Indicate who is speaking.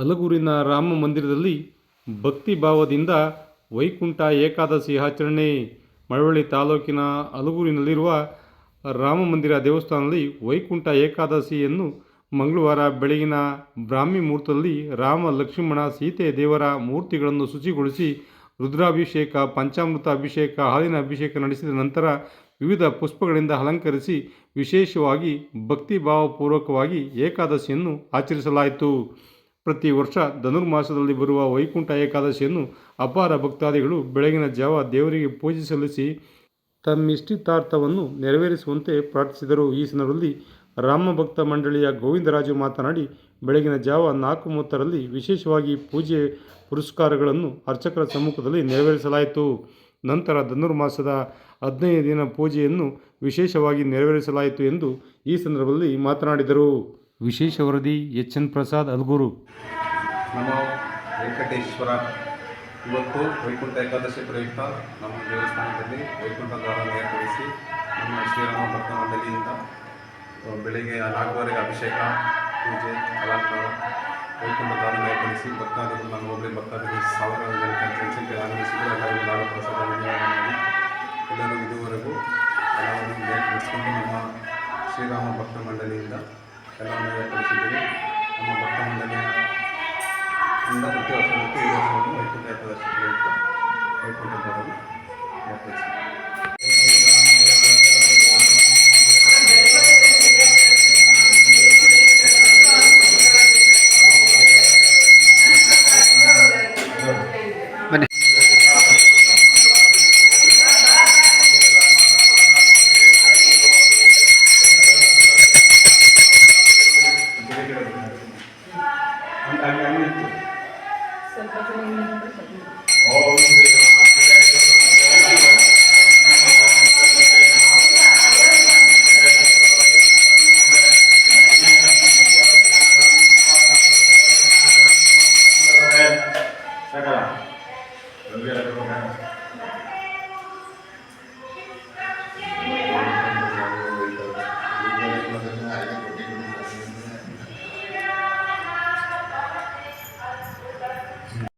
Speaker 1: ಅಲಗೂರಿನ ರಾಮ ಮಂದಿರದಲ್ಲಿ ಭಕ್ತಿ ಭಾವದಿಂದ ವೈಕುಂಠ ಏಕಾದಶಿ ಆಚರಣೆ ಮಳವಳ್ಳಿ ತಾಲೂಕಿನ ಅಲಗೂರಿನಲ್ಲಿರುವ ರಾಮ ಮಂದಿರ ದೇವಸ್ಥಾನದಲ್ಲಿ ವೈಕುಂಠ ಏಕಾದಶಿಯನ್ನು ಮಂಗಳವಾರ ಬೆಳಗಿನ ಬ್ರಾಹ್ಮಿ ಮುಹೂರ್ತದಲ್ಲಿ ರಾಮ ಲಕ್ಷ್ಮಣ ಸೀತೆ ದೇವರ ಮೂರ್ತಿಗಳನ್ನು ಶುಚಿಗೊಳಿಸಿ ರುದ್ರಾಭಿಷೇಕ, ಪಂಚಾಮೃತ ಅಭಿಷೇಕ, ಹಾಲಿನ ಅಭಿಷೇಕ ನಡೆಸಿದ ನಂತರ ವಿವಿಧ ಪುಷ್ಪಗಳಿಂದ ಅಲಂಕರಿಸಿ ವಿಶೇಷವಾಗಿ ಭಕ್ತಿಭಾವಪೂರ್ವಕವಾಗಿ ಏಕಾದಶಿಯನ್ನು ಆಚರಿಸಲಾಯಿತು. ಪ್ರತಿ ವರ್ಷ ಧನುರ್ಮಾಸದಲ್ಲಿ ಬರುವ ವೈಕುಂಠ ಏಕಾದಶಿಯನ್ನು ಅಪಾರ ಭಕ್ತಾದಿಗಳು ಬೆಳಗಿನ ಜಾವ ದೇವರಿಗೆ ಪೂಜೆ ಸಲ್ಲಿಸಿ ತಮ್ಮಿಷ್ಟಿತಾರ್ಥವನ್ನು ನೆರವೇರಿಸುವಂತೆ ಪ್ರಾರ್ಥಿಸಿದರು. ಈ ಸಂದರ್ಭದಲ್ಲಿ ರಾಮ ಭಕ್ತ ಮಂಡಳಿಯ ಗೋವಿಂದರಾಜು ಮಾತನಾಡಿ, ಬೆಳಗಿನ ಜಾವ ನಾಲ್ಕು ಮೂವತ್ತರಲ್ಲಿ ವಿಶೇಷವಾಗಿ ಪೂಜೆ ಪುರಸ್ಕಾರಗಳನ್ನು ಅರ್ಚಕರ ಸಮ್ಮುಖದಲ್ಲಿ ನೆರವೇರಿಸಲಾಯಿತು. ನಂತರ ಧನುರ್ಮಾಸದ ಹದಿನೈದು ದಿನ ಪೂಜೆಯನ್ನು ವಿಶೇಷವಾಗಿ ನೆರವೇರಿಸಲಾಯಿತು ಎಂದು ಈ ಸಂದರ್ಭದಲ್ಲಿ ಮಾತನಾಡಿದರು. ವಿಶೇಷ ವರದಿ ಎಚ್ ಎನ್ ಪ್ರಸಾದ್ ಅಲ್ಗೂರು.
Speaker 2: ನಮ್ಮ ವೆಂಕಟೇಶ್ವರ. ಇವತ್ತು ವೈಕುಂಠ ಏಕಾದಶಿ ಪ್ರಯುಕ್ತ ನಮ್ಮ ದೇವಸ್ಥಾನದಲ್ಲಿ ವೈಕುಂಠ ದ್ವಾರ ಏರ್ಪಡಿಸಿ ನಮ್ಮ ಶ್ರೀರಾಮ ಭಕ್ತ ಮಂಡಳಿಯಿಂದ ಬೆಳಿಗ್ಗೆ ನಾಲ್ಕುವರೆಗೆ ಅಭಿಷೇಕ, ಪೂಜೆ ಅಲಂಕಾರ ವೈಕುಂಠ ದ್ವಾರ ಏರ್ಪಡಿಸಿ ಭಕ್ತಾದಿಗಳು ನಮ್ಮ ಒಬ್ಬರೇ ಭಕ್ತಾದಿಗಳು ಸಾವಿರಾರು ಜನಕ್ಕೆ ಆಗಮಿಸಿದ್ರು. ಎಲ್ಲರಿಗೂ ಲಾಭ ಪ್ರಸಾದ ಎಲ್ಲರೂ ಇದುವರೆಗೂ ಎಲ್ಲವನ್ನು ಏರ್ಪಡಿಸಿಕೊಂಡು ನಮ್ಮ ಶ್ರೀರಾಮ ಭಕ್ತ ಮಂಡಳಿಯಿಂದ ಎಲ್ಲವನ್ನು ಏರ್ಪಡಿಸಿದ್ದೀವಿ ನಮ್ಮ ಭಕ್ತ ಮಂಡಳಿಯ ಇಂದ ಪ್ರತಿ ವರ್ಷ ಮತ್ತು ಈ ವರ್ಷವನ್ನು ವೈಕುಂಠ ಏಕಾದಶಿ ಪ್ರಯುಕ್ತ ವೈಕುಂಠ ದ್ವಾರವನ್ನು ಏರ್ಪಡಿಸಿದ್ದೀವಿ
Speaker 3: mtaniamini oh,
Speaker 2: Lebih ada perkembangan.